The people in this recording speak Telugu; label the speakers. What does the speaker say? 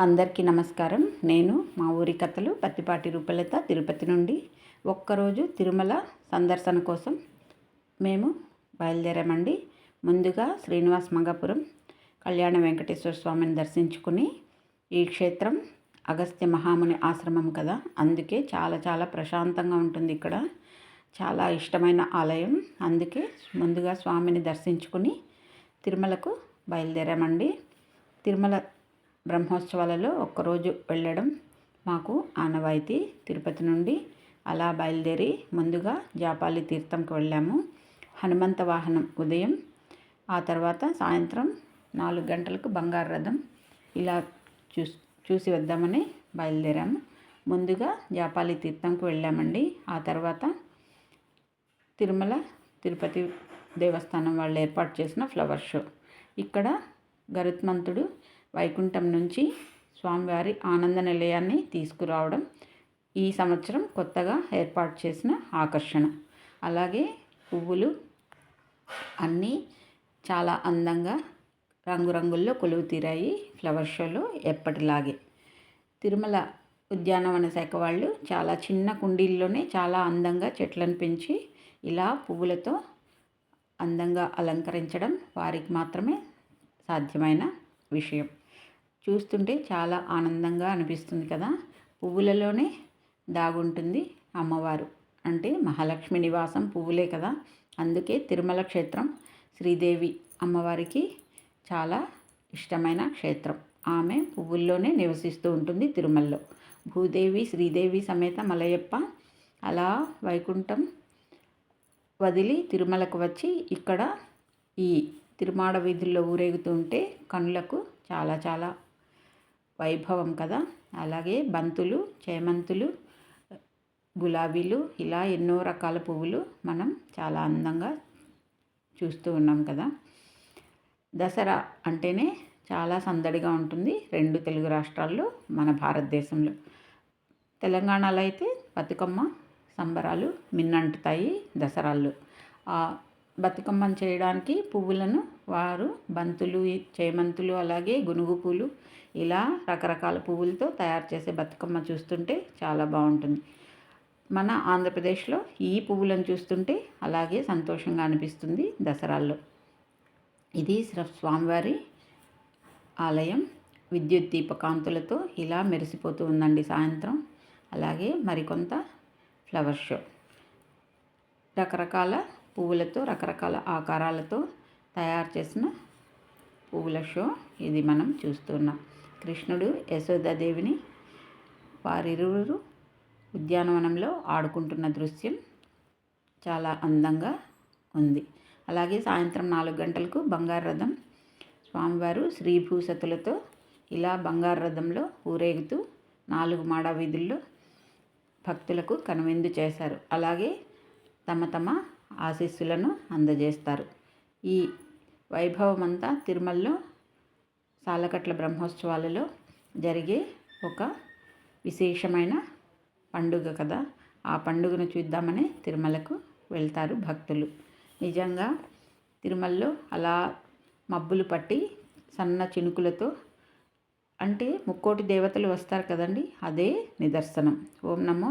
Speaker 1: అందరికీ నమస్కారం. నేను మా ఊరి కథలు పత్తిపాటి రూపలత తిరుపతి నుండి ఒక్కరోజు తిరుమల సందర్శన కోసం మేము బయలుదేరామండి. ముందుగా శ్రీనివాస్ మంగాపురం కళ్యాణ వెంకటేశ్వర స్వామిని దర్శించుకుని ఈ క్షేత్రం అగస్త్య మహాముని ఆశ్రమం కదా. అందుకే చాలా చాలా ప్రశాంతంగా ఉంటుంది ఇక్కడ. చాలా ఇష్టమైన ఆలయం. అందుకే ముందుగా స్వామిని దర్శించుకుని తిరుమలకు బయలుదేరామండి. తిరుమల బ్రహ్మోత్సవాలలో ఒక్కరోజు వెళ్ళడం మాకు ఆనవాయితీ. తిరుపతి నుండి అలా బయలుదేరి ముందుగా జాపాలి తీర్థంకి వెళ్ళాము. హనుమంత వాహనం ఉదయం ఆ తర్వాత సాయంత్రం నాలుగు గంటలకు బంగారు రథం ఇలా చూసి చూసి వద్దామని బయలుదేరాము. ముందుగా జాపాలి తీర్థంకి వెళ్ళామండి. ఆ తర్వాత తిరుమల తిరుపతి దేవస్థానం వాళ్ళు ఏర్పాటు చేసిన ఫ్లవర్ షో. ఇక్కడ గరుత్మంతుడు వైకుంఠం నుంచి స్వామివారి ఆనంద నిలయాన్ని తీసుకురావడం ఈ సంవత్సరం కొత్తగా ఏర్పాటు చేసిన ఆకర్షణ. అలాగే పువ్వులు అన్నీ చాలా అందంగా రంగురంగుల్లో కొలువు తీరాయి ఫ్లవర్ షోలో ఎప్పటిలాగే. తిరుమల ఉద్యానవన శాఖ వాళ్ళు చాలా చిన్న కుండీల్లోనే చాలా అందంగా చెట్లను పెంచి ఇలా పువ్వులతో అందంగా అలంకరించడం వారికి మాత్రమే సాధ్యమైన విషయం. చూస్తుంటే చాలా ఆనందంగా అనిపిస్తుంది కదా? పువ్వులలోనే దాగుంటుంది అమ్మవారు. అంటే మహాలక్ష్మి నివాసం పువ్వులే కదా? అందుకే తిరుమల క్షేత్రం శ్రీదేవి అమ్మవారికి చాలా ఇష్టమైన క్షేత్రం. ఆమె పువ్వుల్లోనే నివసిస్తూ ఉంటుంది తిరుమలలో. భూదేవి శ్రీదేవి సమేత మలయప్ప అలా వైకుంఠం వదిలి తిరుమలకు వచ్చి ఇక్కడ ఈ తిరుమాడ వీధుల్లో ఊరేగుతుంటే కనులకు చాలా చాలా వైభవం కదా? అలాగే బంతులు చేమంతులు గులాబీలు ఇలా ఎన్నో రకాల పువ్వులు మనం చాలా అందంగా చూస్తూ ఉన్నాం కదా? దసరా అంటేనే చాలా సందడిగా ఉంటుంది రెండు తెలుగు రాష్ట్రాల్లో మన భారతదేశంలో. తెలంగాణలో అయితే బతుకమ్మ సంబరాలు మిన్నంటుతాయి దసరాల్లో. బతుకమ్మను చేయడానికి పువ్వులను వారు బంతులు చేమంతులు అలాగే గునుగు పూలు ఇలా రకరకాల పువ్వులతో తయారు చేసే బతుకమ్మ చూస్తుంటే చాలా బాగుంటుంది. మన ఆంధ్రప్రదేశ్లో ఈ పువ్వులను చూస్తుంటే అలాగే సంతోషంగా అనిపిస్తుంది దసరాల్లో. ఇది స్వామివారి ఆలయం. విద్యుత్ దీపకాంతులతో ఇలా మెరిసిపోతూ ఉందండి సాయంత్రం. అలాగే మరికొంత ఫ్లవర్ షో. రకరకాల పువ్వులతో రకరకాల ఆకారాలతో తయారు చేసిన పువ్వుల షో ఇది మనం చూస్తున్నాం కృష్ణుడు యశోదాదేవిని వారిరువురు ఉద్యానవనంలో ఆడుకుంటున్న దృశ్యం చాలా అందంగా ఉంది. అలాగే సాయంత్రం నాలుగు గంటలకు బంగారు రథం స్వామివారు శ్రీభూసతులతో ఇలా బంగారు రథంలో ఊరేగుతూ నాలుగు మాడ వీధుల్లో భక్తులకు కనువిందు చేశారు. అలాగే తమ తమ ఆశీస్సులను అందజేస్తారు. ఈ వైభవమంతా తిరుమలలో సాలకట్ల బ్రహ్మోత్సవాలలో జరిగే ఒక విశేషమైన పండుగ కదా. ఆ పండుగను చూద్దామని తిరుమలకు వెళ్తారు భక్తులు. నిజంగా తిరుమలలో అలా మబ్బులు పట్టి సన్న చినుకులతో అంటే ముక్కోటి దేవతలు వస్తారు కదండి అదే నిదర్శనం. ఓం నమో